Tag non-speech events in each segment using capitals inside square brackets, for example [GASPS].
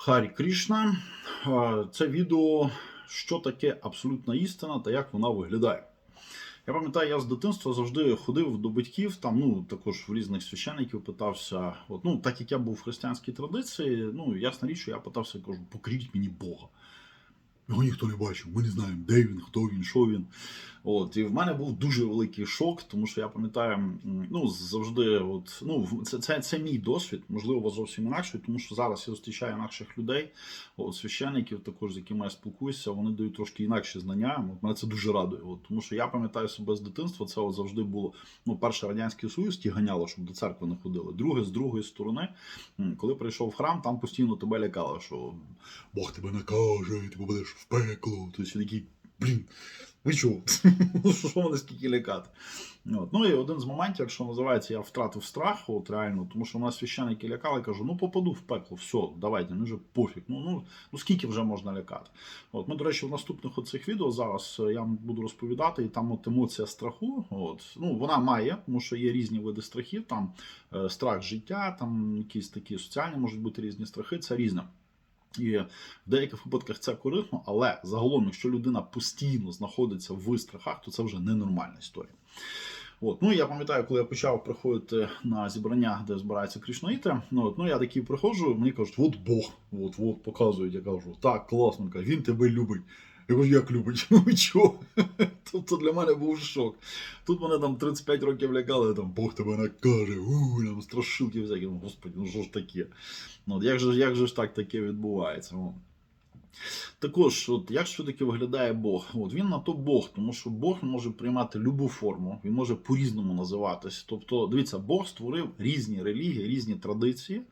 Харі Крішна. Це відео, що таке абсолютна істина та як вона виглядає. Я пам'ятаю, я з дитинства завжди ходив до батьків, там, ну, також в різних священиків питався. От, ну, так як я був в християнській традиції, ну, ясна річ, що я питався, кажу, покріть мені Бога. Його ніхто не бачив, ми не знаємо, де він, хто він, що він. От, і в мене був дуже великий шок, тому що я пам'ятаю, ну, завжди, от, ну, це, це, це мій досвід, можливо, зовсім інакший, тому що зараз я зустрічаю інакших людей, от, священиків, також з якими я спілкуюся, вони дають трошки інакші знання. От, мене це дуже радує. От, тому що я пам'ятаю себе з дитинства, це от завжди було. Ну, перше Радянський Союз ті ганяло, щоб до церкви не ходили. Друге, з другої сторони, коли прийшов в храм, там постійно тебе лякало, що Бог тебе накаже, ти будеш в пекло. Тобто такий, блін, ви чого? [LAUGHS] Ну, що мене скільки лякати? От. Ну і один з моментів, якщо називається, я втратив страх, от реально, тому що мене священники лякали, кажу, ну попаду в пекло, все, давайте, ну вже пофіг. Ну, ну, ну скільки вже можна лякати? От, ми, до речі, в наступних оцих відео зараз е, я вам буду розповідати, і там от емоція страху. От, ну, вона має, тому що є різні види страхів, там е, страх життя, там якісь такі соціальні можуть бути різні страхи, це різне. І в деяких випадках це корисно, але загалом, якщо людина постійно знаходиться в страхах, то це вже ненормальна історія. От. Ну, я пам'ятаю, коли я почав приходити на зібрання, де збираються крішнаїти, ну, от, ну я такий приходжу, мені кажуть, от Бог, от, от, показують, я кажу, так, класно, Він тебе любить. Я кажу, як любить? [LAUGHS] Ну і чого? [LAUGHS] Тобто для мене був шок. Тут мене там 35 років лякали, там Бог тебе накаже, у, там страшилки всякі. Ну, господи, ну що ж таке? Ну, як же, як же ж так таке відбувається? Також, от, як ж таки виглядає Бог? От, він на то Бог, тому що Бог може приймати любу форму, він може по-різному називатись. Тобто, дивіться, Бог створив різні релігії, різні традиції,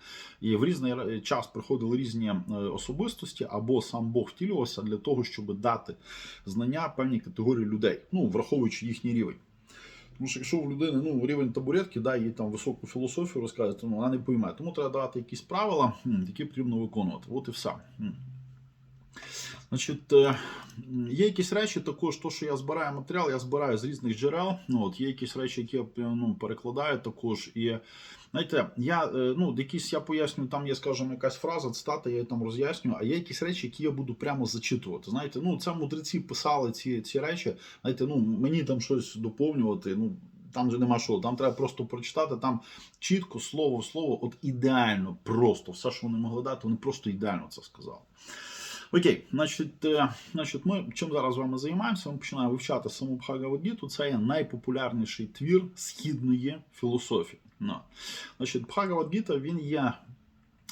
і в різний час приходили різні е, особистості, або сам Бог втілювався для того, щоб дати знання певній категорії людей, ну, враховуючи їхній рівень. Тому що якщо в людини ну, рівень табуретки, да, їй там високу філософію розказувати, ну, вона не пойме. Тому треба давати якісь правила, які потрібно виконувати. От і все. Значить, є якісь речі, також то, що я збираю матеріал, я збираю з різних джерел. Ну, от, є якісь речі, які я ну, перекладаю також. І знаєте, я е, ну, якісь я пояснюю, там є, скажімо, якась фраза, цитата, я її там роз'яснюю, а є якісь речі, які я буду прямо зачитувати. Знаєте, ну це мудреці писали ці, ці речі. Знаєте, ну мені там щось доповнювати. ну, там же нема що, там треба просто прочитати, там чітко, слово в слово, от ідеально, просто все, що вони могли дати, вони просто ідеально це сказали. Окей, значить, е, значить, ми чим зараз з вами займаємося? Ми починаємо вивчати саму Бхагавадгіту. Це є найпопулярніший твір східної філософії. Ну. Значить, Бхагавадгіта він є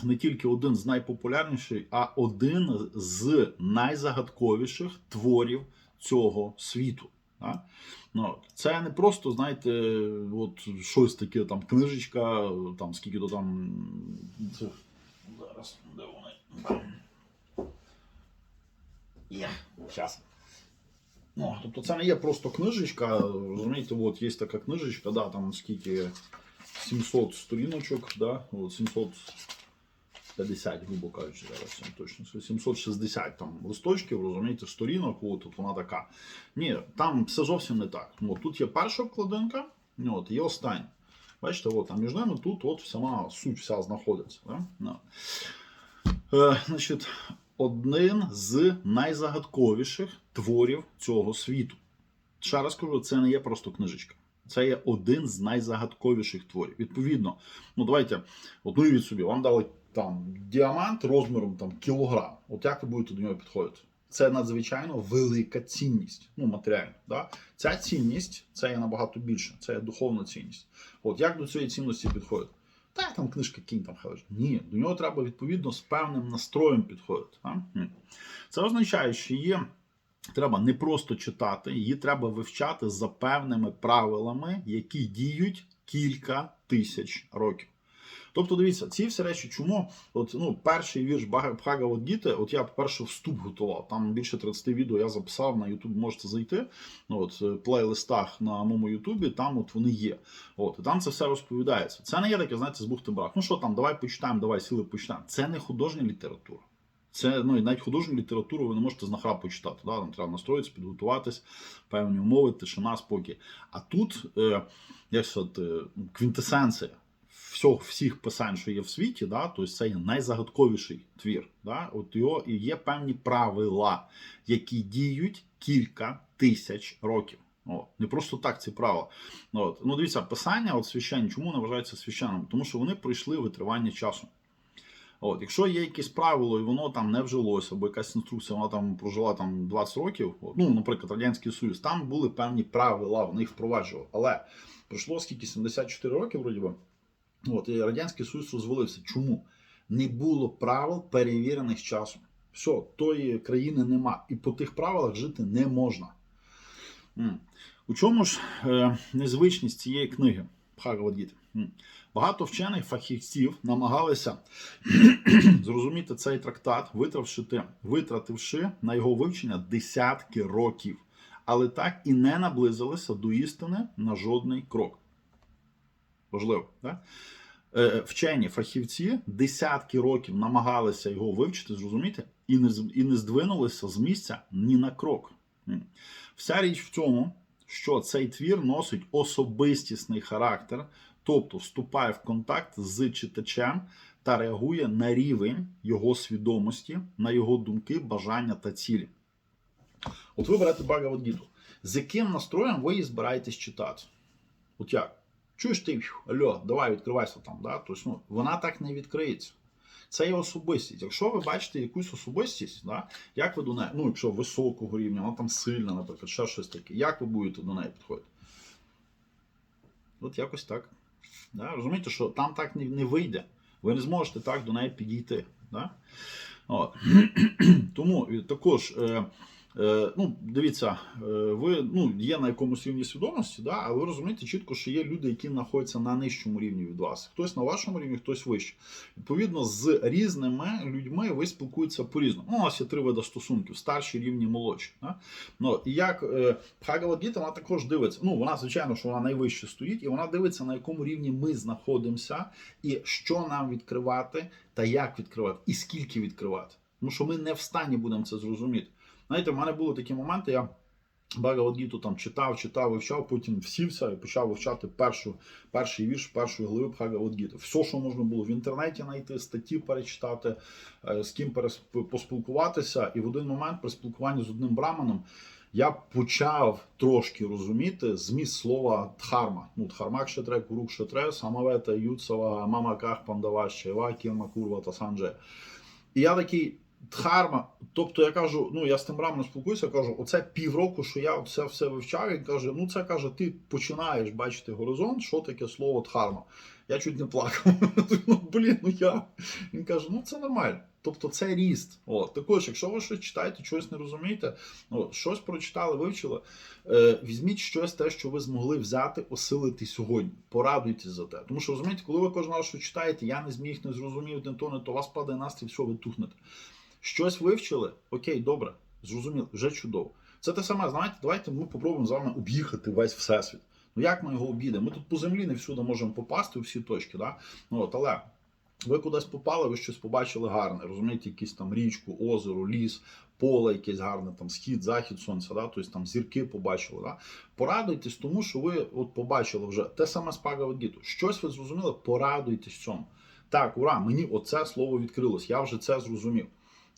не тільки один з найпопулярніших, а один з найзагадковіших творів цього світу. Ну, це не просто, знаєте, от щось таке, там книжечка, там скільки то там. Зараз, де вони? Є, зараз. Ну, тобто це не є просто книжечка, розумієте, от є така книжечка, да, там скільки 700 сторіночок, да, от 750, грубо кажучи, зараз я точно скажу, 760 там листочків, розумієте, сторінок, от, от вона така. Ні, там все зовсім не так. От, тут є перша обкладинка, ну, от, є остання. Бачите, от, а між ними тут от сама суть вся знаходиться. Да? Ну. Е, значить, один з найзагадковіших творів цього світу. Ще раз кажу, це не є просто книжечка. Це є один з найзагадковіших творів. Відповідно, ну давайте, от уявіть собі, вам дали там діамант розміром там, кілограм. От як ви будете до нього підходити? Це надзвичайно велика цінність, ну матеріальна. Да? Ця цінність це є набагато більше, це є духовна цінність. От як до цієї цінності підходити? Та там книжка кінь там хай. Ні, до нього треба відповідно з певним настроєм підходити. А? Це означає, що її треба не просто читати, її треба вивчати за певними правилами, які діють кілька тисяч років. Тобто, дивіться, ці всі речі, чому от, ну, перший вірш Бхагавадгіти, от я, по-перше, вступ готував. Там більше 30 відео я записав на YouTube, можете зайти. Ну, от, в плейлистах на моєму Ютубі, там от вони є. От, і там це все розповідається. Це не є таке, знаєте, з бухти брак. Ну що там, давай почитаємо, давай сіли почитаємо. Це не художня література. Це ну і навіть художню літературу ви не можете з нахрапу читати. Да? Там треба настроїтися, підготуватись, певні умови, тишина, спокій. А тут, е, як сказати, квінтесенція всього, всіх писань, що є в світі, да, тобто це є найзагадковіший твір. Да, от його і є певні правила, які діють кілька тисяч років. От. Не просто так ці правила. От. Ну, дивіться, писання от священні, чому не вважаються священними? Тому що вони пройшли витривання часу. От, якщо є якесь правило, і воно там не вжилося, або якась інструкція, вона там прожила там 20 років, от, ну, наприклад, Радянський Союз, там були певні правила, вони їх впроваджували. Але пройшло скільки 74 роки, вроді би. От, і Радянський Союз розвалився. Чому? Не було правил, перевірених часом. Все, тої країни нема. І по тих правилах жити не можна. У чому ж е, незвичність цієї книги Бхагавадгіти? М. Багато вчених фахівців намагалися [CLEARS THROAT] зрозуміти цей трактат, витративши, витративши на його вивчення десятки років, але так і не наблизилися до істини на жодний крок. Важливо, так? Е, Вчені фахівці десятки років намагалися його вивчити, зрозуміти, і не, і не здвинулися з місця ні на крок. Вся річ в тому, що цей твір носить особистісний характер, тобто вступає в контакт з читачем та реагує на рівень його свідомості, на його думки, бажання та цілі. От ви берете Багавадгіту. З яким настроєм ви її збираєтесь читати? От як? Чуєш ти, алло, давай відкривайся там. Да? Тобто, ну, вона так не відкриється. Це є особистість. Якщо ви бачите якусь особистість, да, як ви до неї, ну, якщо високого рівня, вона там сильна, наприклад, ще щось таке, як ви будете до неї підходити? От якось так. Да? Розумієте, що там так не, не вийде. Ви не зможете так до неї підійти. Да? От. [CLEARS THROAT] Тому е, також. Е, ну, дивіться, е, ви ну, є на якомусь рівні свідомості, да, але ви розумієте чітко, що є люди, які знаходяться на нижчому рівні від вас. Хтось на вашому рівні, хтось вище. Відповідно, з різними людьми ви спілкуєтеся по-різному. Ну, у нас є три види стосунків: старші рівні, молодші. Да? Ну, і як е, Бхагавадгіта, вона також дивиться. Ну, вона, звичайно, що вона найвище стоїть, і вона дивиться, на якому рівні ми знаходимося, і що нам відкривати, та як відкривати, і скільки відкривати. Тому що ми не в стані будемо це зрозуміти. Знаєте, в мене були такі моменти, я Багавадгіту там читав, читав, вивчав, потім всівся і почав вивчати першу, перший вірш першої глави Бхагавадгіти. Все, що можна було в інтернеті знайти, статті перечитати, е, з ким поспілкуватися. І в один момент при спілкуванні з одним браманом я почав трошки розуміти зміст слова дхарма. Ну, дхармак шетре, курук шетре, самавета, юцава, мамаках, пандава, щева, кірма, курва та санджея. І я такий. Дхарма, тобто я кажу, ну я з тим рамом спілкуюся, кажу, оце півроку, що я це все вивчав. Він каже: ну це каже, ти починаєш бачити горизонт, що таке слово дхарма. Я чуть не плакав. [LAUGHS] ну блін, ну я. Він каже, ну це нормально. Тобто це ріст. От також, якщо ви щось читаєте, щось не розумієте, ну щось прочитали, вивчили. Е, візьміть щось те, що ви змогли взяти, осилити сьогодні. Порадуйтесь за те. Тому що розумієте, коли ви кожен раз що читаєте, я не зміг, не зрозумів, не то, не то, вас падає настрій, все, ви тухнете. Щось вивчили, окей, добре, зрозуміло, вже чудово. Це те саме, знаєте, давайте ми попробуємо з вами об'їхати весь всесвіт. Ну як ми його об'їдемо? Ми тут по землі не всюди можемо попасти у всі точки, да? ну, от, але ви кудись попали, ви щось побачили гарне, розумієте, якісь там річку, озеро, ліс, поле якесь гарне, там схід, захід сонця, да? тобто там зірки побачили. Да? Порадуйтесь тому, що ви от побачили вже те саме з Пагавадгіту. Щось ви зрозуміли, порадуйтесь цьому. Так, ура, мені оце слово відкрилось, я вже це зрозумів.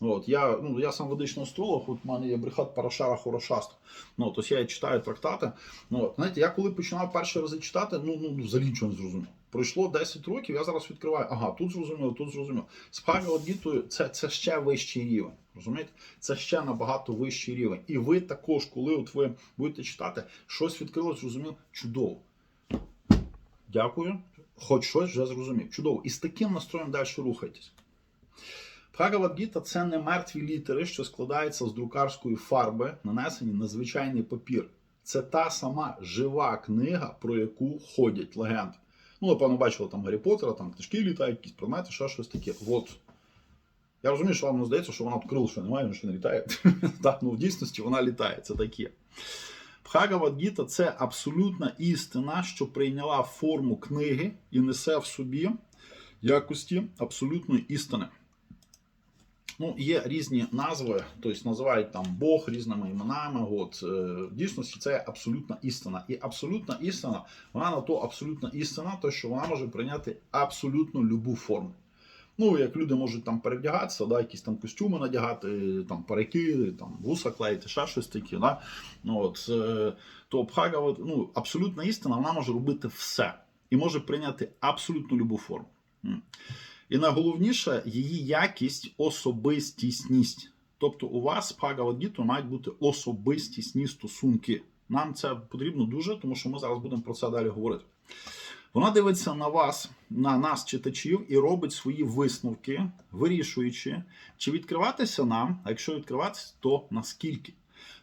От, я, ну, я сам ведичний астролог, от в мене є брехат Парашара Хорошаста. Ну, тобто я читаю трактати. Ну, от, знаєте, я коли починав перші рази читати, ну, ну, взагалі нічого не зрозумів. Пройшло 10 років, я зараз відкриваю, ага, тут зрозуміло, тут зрозуміло. З Бхагавадгітою це, це ще вищий рівень. Розумієте? Це ще набагато вищий рівень. І ви також, коли от ви будете читати, щось відкрилось, зрозумів, чудово. Дякую. Хоч щось вже зрозумів. Чудово. І з таким настроєм далі рухайтесь. Бхагавадгіта це не мертві літери, що складаються з друкарської фарби, нанесені на звичайний папір. Це та сама жива книга, про яку ходять легенди. Ну, напевно, бачили там Гаррі Поттера, там книжки літають, якісь предмети, ще щось таке. От. Я розумію, що вам здається, що вона відкрила, що немає, що не літає. [LAUGHS] так, ну в дійсності вона літає, це таке. Бхагавадгіта це абсолютна істина, що прийняла форму книги і несе в собі якості абсолютної істини. Ну, є різні назви, тобто називають там Бог різними іменами. От е, в дійсності це абсолютна істина. І абсолютна істина, вона на то абсолютна істина, то що вона може прийняти абсолютно любу форму. Ну, як люди можуть там перевдягатися, да, якісь там костюми надягати, там парики, там вуса клеїти, ще щось таке. Да? Ну, от, е, то Бхагават, ну, абсолютна істина, вона може робити все і може прийняти абсолютно любу форму. І найголовніше її якість особистісність. Тобто у вас з Бхагавадгітою мають бути особистісні стосунки. Нам це потрібно дуже, тому що ми зараз будемо про це далі говорити. Вона дивиться на вас, на нас, читачів, і робить свої висновки, вирішуючи, чи відкриватися нам, а якщо відкриватися, то наскільки.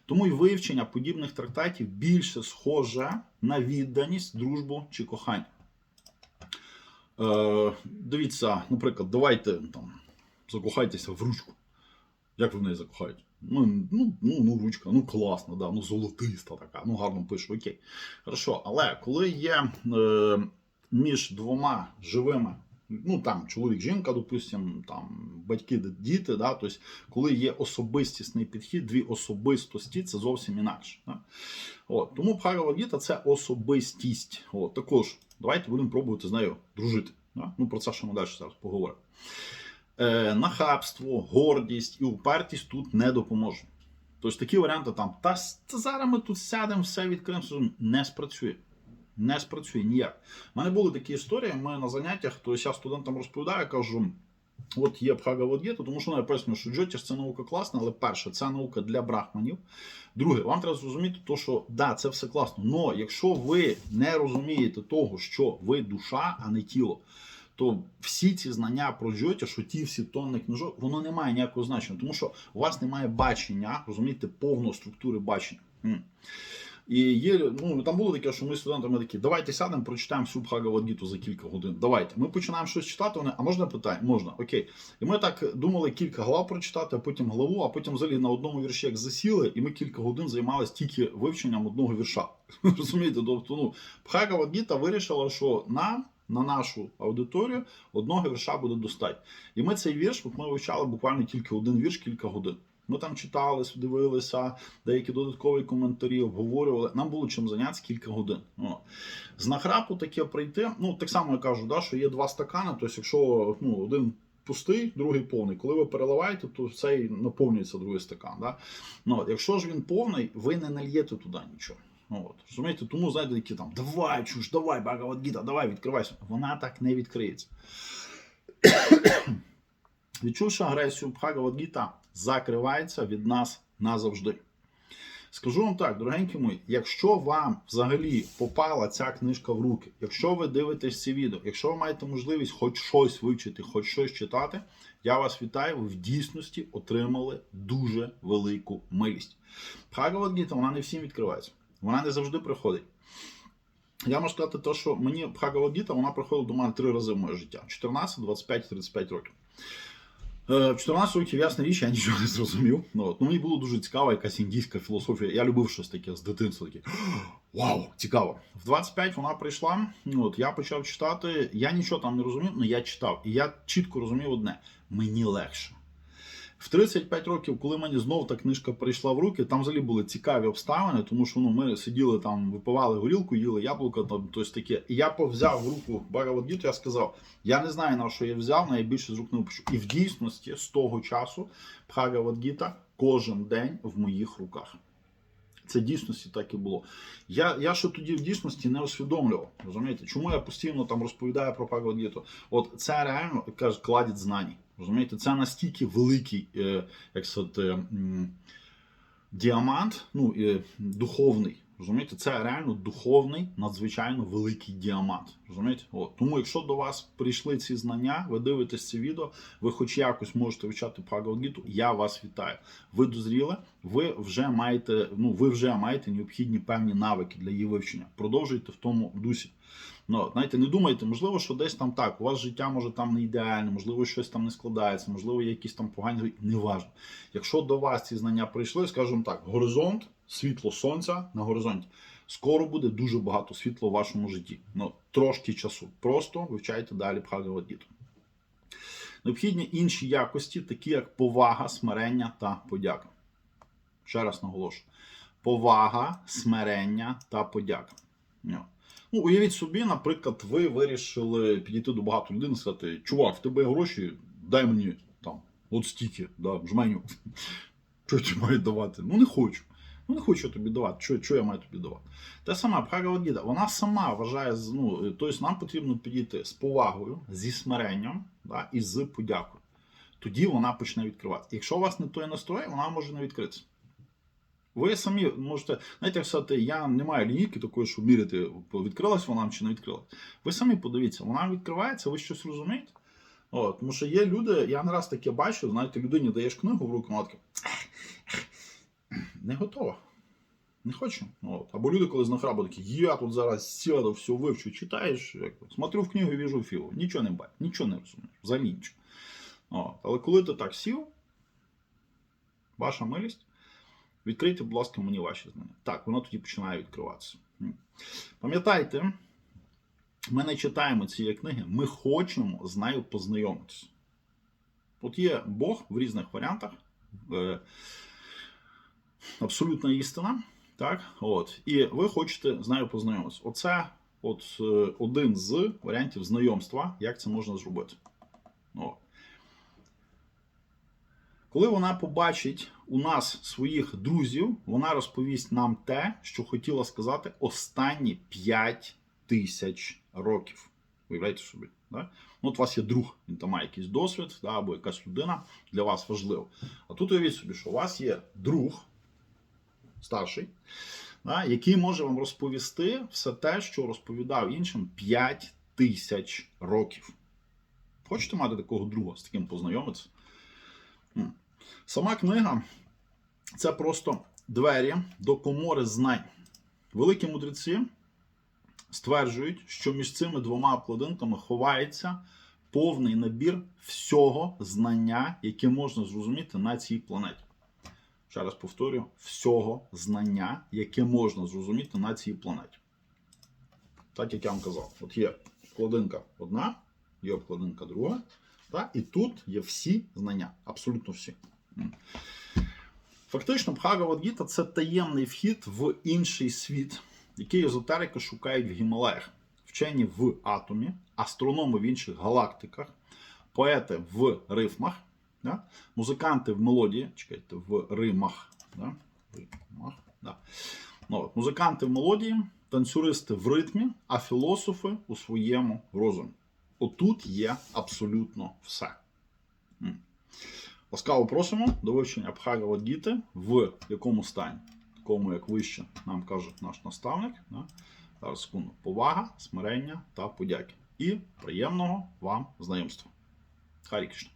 Тому й вивчення подібних трактатів більше схоже на відданість, дружбу чи кохання. Е, дивіться, наприклад, давайте там закохайтеся в ручку. Як ви в неї закохаєте? Ну, ну, ну, ну, ручка, ну класно, да, ну золотиста така, ну гарно пише, окей. Хорошо, але коли є е, між двома живими, ну там чоловік, жінка, допустимо, там батьки, діти, да, тобто, коли є особистісний підхід, дві особистості, це зовсім інакше. Да? От, тому Бхагавадгіта це особистість. От, також давайте будемо пробувати з нею дружити. Да? Ну, про це ще ми далі зараз поговоримо. Е, нахабство, гордість і упертість тут не допоможуть. Тобто такі варіанти там, та, та зараз ми тут сядемо, все відкриємо, не спрацює. Не спрацює ніяк. У мене були такі історії, ми на заняттях, то я студентам розповідаю, кажу, от є Бхагавадгіта, тому що ну, я поясню, що Джотіш це наука класна, але перше, це наука для брахманів. Друге, вам треба зрозуміти, то, що да, це все класно. але якщо ви не розумієте того, що ви душа, а не тіло, то всі ці знання про Джоті, що ті всі тонни книжок, воно не має ніякого значення, тому що у вас немає бачення, розумієте, повної структури бачення. І є, ну там було таке, що ми студентами такі, давайте сядемо, прочитаємо всю Бхагавадгіту за кілька годин. Давайте. Ми починаємо щось читати. Вони, а можна питання? Можна, окей. І ми так думали кілька глав прочитати, а потім главу, а потім взагалі на одному вірші як засіли, і ми кілька годин займалися тільки вивченням одного вірша. [LAUGHS] Розумієте, тобто, ну, Бхагавадгіта вирішила, що нам. На нашу аудиторію одного вірша буде достатньо. І ми цей вірш, от ми вивчали буквально тільки один вірш кілька годин. Ми там читали, дивилися, деякі додаткові коментарі, обговорювали. Нам було чим зайнятися кілька годин. О. З нахрапу таке прийти. Ну, так само я кажу, да, що є два стакани. Тобто, якщо ну, один пустий, другий повний. Коли ви переливаєте, то цей наповнюється другий стакан. Да? Ну, якщо ж він повний, ви не нальєте туди нічого. Ну, От, розумієте, тому знаєте, які там давай, чуш, давай, Багавадгіта, давай, відкривайся. Вона так не відкриється. Відчувши агресію, Бхагавадгіта закривається від нас назавжди. Скажу вам так, дорогенькі мої, якщо вам взагалі попала ця книжка в руки, якщо ви дивитесь це відео, якщо ви маєте можливість хоч щось вивчити, хоч щось читати, я вас вітаю, ви в дійсності отримали дуже велику милість. Бхагавадгіта, вона не всім відкривається, вона не завжди приходить. Я можу сказати, те, що мені Бхагавадгіта, вона приходила до мене три рази в моє життя: 14, 25, 35 років. Е, В 14 років, ясна річ, я нічого не зрозумів. Ну, от. ну, мені було дуже цікаво, якась індійська філософія. Я любив щось таке з дитинства. Таке. [GASPS] Вау, цікаво. В 25 вона прийшла. ну, От, я почав читати. Я нічого там не розумів, але я читав. І я чітко розумів одне: мені легше. В 35 років, коли мені знов та книжка прийшла в руки, там взагалі були цікаві обставини, тому що ну, ми сиділи там, випивали горілку, їли яблуко, там тось таке. І я взяв в руку Багавадгіту, я сказав, я не знаю на що я взяв, найбільше з рук не випущу. І в дійсності з того часу Бхагавадгіта кожен день в моїх руках. Це дійсності так і було. Я, я ще тоді в дійсності не усвідомлював. Розумієте, чому я постійно там розповідаю про Бхагавадгіту? От це реально кажуть, кладіть знань. Розумієте, це настільки великий, е, як сказати, м, діамант, ну, е, духовний. Розумієте, це реально духовний, надзвичайно великий діамант. Розумієте? От. Тому, якщо до вас прийшли ці знання, ви дивитесь це відео, ви хоч якось можете вивчати Бхагавадгіту, я вас вітаю. Ви дозріли, ви вже маєте, ну, ви вже маєте необхідні певні навики для її вивчення. Продовжуйте в тому дусі. Ну, знаєте, не думайте, можливо, що десь там так, у вас життя може там не ідеальне, можливо, щось там не складається, можливо, є якісь там погані, неважно. Якщо до вас ці знання прийшли, скажімо так, горизонт, світло сонця на горизонті. Скоро буде дуже багато світла в вашому житті. Ну, трошки часу. Просто вивчайте далі Бхагавадгіту. Необхідні інші якості, такі як повага, смирення та подяка. Ще раз наголошую: повага, смирення та подяка. Ну, уявіть собі, наприклад, ви вирішили підійти до багато людей і сказати: чувак, в тебе є гроші, дай мені там, от стільки, да, жменю. [LAUGHS] Що я маю давати? Ну не хочу. Ну не хочу тобі давати. Що, що я маю тобі давати? Те саме Бхагавадгіта, вона сама вважає, ну, тобто нам потрібно підійти з повагою, зі смиренням да, і з подякою. Тоді вона почне відкривати. Якщо у вас не той настрой, вона може не відкритися. Ви самі можете, знаєте, як сказати, я не маю лінійки такої, щоб міряти, відкрилась вона чи не відкрилась. Ви самі подивіться, вона відкривається, ви щось розумієте? От, тому що є люди, я не раз таке бачу, знаєте, людині даєш книгу в руку, вона така, не готова. Не хочу. От. Або люди, коли з такі, я тут зараз сяду, все вивчу, читаєш, як, смотрю в книгу і віжу філу. Нічого не бачу, нічого не розумієш, взагалі нічого. От. Але коли ти так сів, ваша милість, відкрийте, будь ласка, мені ваші знання. Так, воно тоді починає відкриватися. Пам'ятайте, ми не читаємо цієї книги, ми хочемо з нею познайомитися. От є Бог в різних варіантах. Е, абсолютна істина. Так? От. І ви хочете з нею познайомитися. Оце от, е, один з варіантів знайомства, як це можна зробити. От. Коли вона побачить у нас своїх друзів, вона розповість нам те, що хотіла сказати останні 5 тисяч років. Уявляєте собі? Да? Ну, от у вас є друг, він там має якийсь досвід, да, або якась людина для вас важлива. А тут уявіть собі, що у вас є друг старший, да, який може вам розповісти все те, що розповідав іншим 5 тисяч років. Хочете мати такого друга, з таким познайомитися? Сама книга це просто двері до комори знань. Великі мудреці стверджують, що між цими двома обкладинками ховається повний набір всього знання, яке можна зрозуміти на цій планеті. Ще раз повторюю, всього знання, яке можна зрозуміти на цій планеті. Так як я вам казав, от є обкладинка одна, є обкладинка друга, та, і тут є всі знання, абсолютно всі. Фактично, Бхагавадгіта це таємний вхід в інший світ, який езотерики шукають в Гімалаях. Вчені в атомі, астрономи в інших галактиках, поети в рифмах, да? музиканти в мелодії, чекайте, в римах. Да? Римах, да. Ну, от, музиканти в мелодії, танцюристи в ритмі, а філософи у своєму розумі. Отут є абсолютно все. Ласкаво просимо до вивчення Бхагавадгіти в якому стані? Такому, як вище нам каже наш наставник. Да? Зараз секунду. Повага, смирення та подяки. І приємного вам знайомства. Харі Кришна.